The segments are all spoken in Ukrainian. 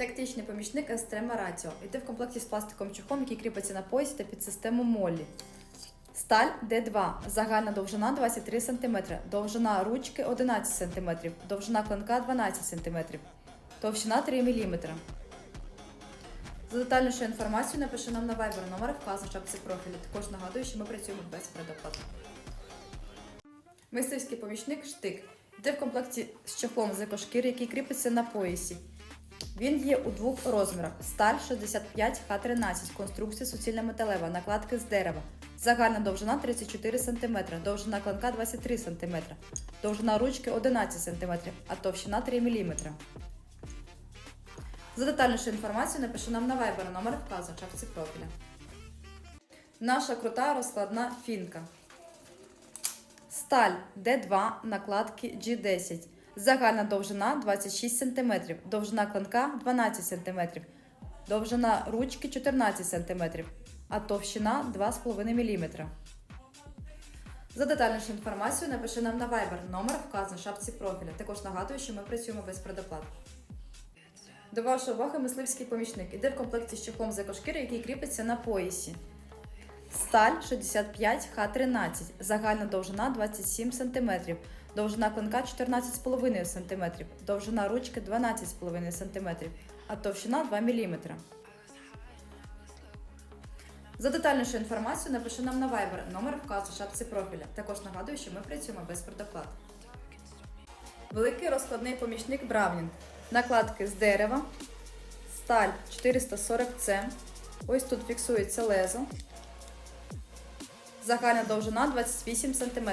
Тактичний помічник Естрема Раціо. Йде в комплекті з пластиковим чохлом, який кріпиться на поясі та під систему Моллі. Сталь Д2. Загальна довжина 23 см. Довжина ручки 11 см. Довжина клинка 12 см. Товщина 3 мм. За детальнішу інформацію напиши нам на Viber номер вказу в шапці профілю. Також нагадую, що ми працюємо без предоплати. Мисливський помічник штик. Йде в комплекті з чохлом з екошкіри, який кріпиться на поясі. Він є у двох розмірах: сталь 65 Х13, конструкція суцільна металева, накладки з дерева. Загальна довжина 34 см, довжина клинка 23 см, довжина ручки 11 см, а товщина 3 мм. За детальнішу інформацію напиши нам на Viber номер в шапці профіля. Наша крута розкладна фінка. Сталь Д2 накладки G10. Загальна довжина 26 см, довжина клинка 12 см, довжина ручки 14 см, а товщина 2,5 мм. За детальнішу інформацію напиши нам на Viber номер вказаний в шапці профіля. Також нагадую, що ми працюємо без предоплат. До вашої уваги мисливський помічник. Іде в комплекті з чохлом з екошкіри, який кріпиться на поясі. Сталь 65 Х13, загальна довжина 27 см, довжина клинка 14,5 см, довжина ручки 12,5 см, а товщина 2 мм. За детальнішу інформацію напиши нам на Viber номер вказу в шапці профіля. Також нагадую, що ми працюємо без предоплат. Великий розкладний помічник Бравнінг. Накладки з дерева, сталь 440C. Ось тут фіксується лезо. Загальна довжина 28 см.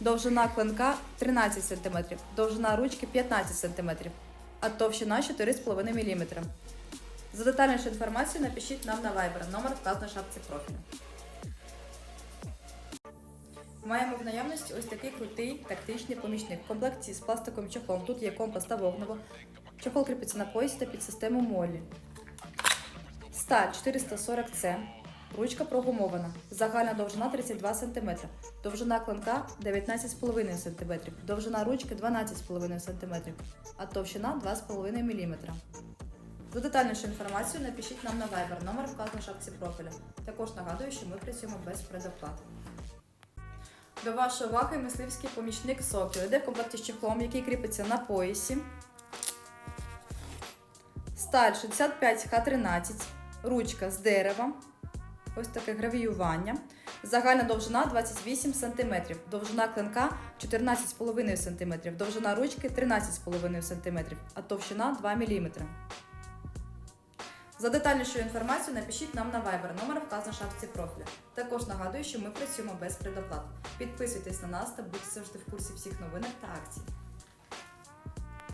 Довжина клинка 13 см. Довжина ручки 15 см. А товщина 4,5 мм. За детальнішу інформацію напишіть нам на Viber. Номер вказано в шапці профілю. Маємо в наявності ось такий крутий тактичний помічник. В комплекті з пластиковим чохлом. Тут є компас та вогнево. Чохол кріпиться на поясі та під систему Моллі. Сталь 440C. Ручка прогумована. Загальна довжина 32 см. Довжина клинка 19,5 см. Довжина ручки 12,5 см. А товщина 2,5 мм. За детальнішу інформацію напишіть нам на Viber. Номер вказано в шапці профіля. Також нагадую, що ми працюємо без предоплат. До вашої уваги мисливський помічник Сокіо. Йде в комплекті з чехлом, який кріпиться на поясі. Сталь 65 Х13, ручка з дерева. Ось таке гравіювання. Загальна довжина 28 см, довжина клинка 14,5 см, довжина ручки 13,5 см, а товщина 2 мм. За детальнішою інформацією напишіть нам на Viber, номер вказано в шапці профіля. Також нагадую, що ми працюємо без предоплат. Підписуйтесь на нас та будьте завжди в курсі всіх новинок та акцій.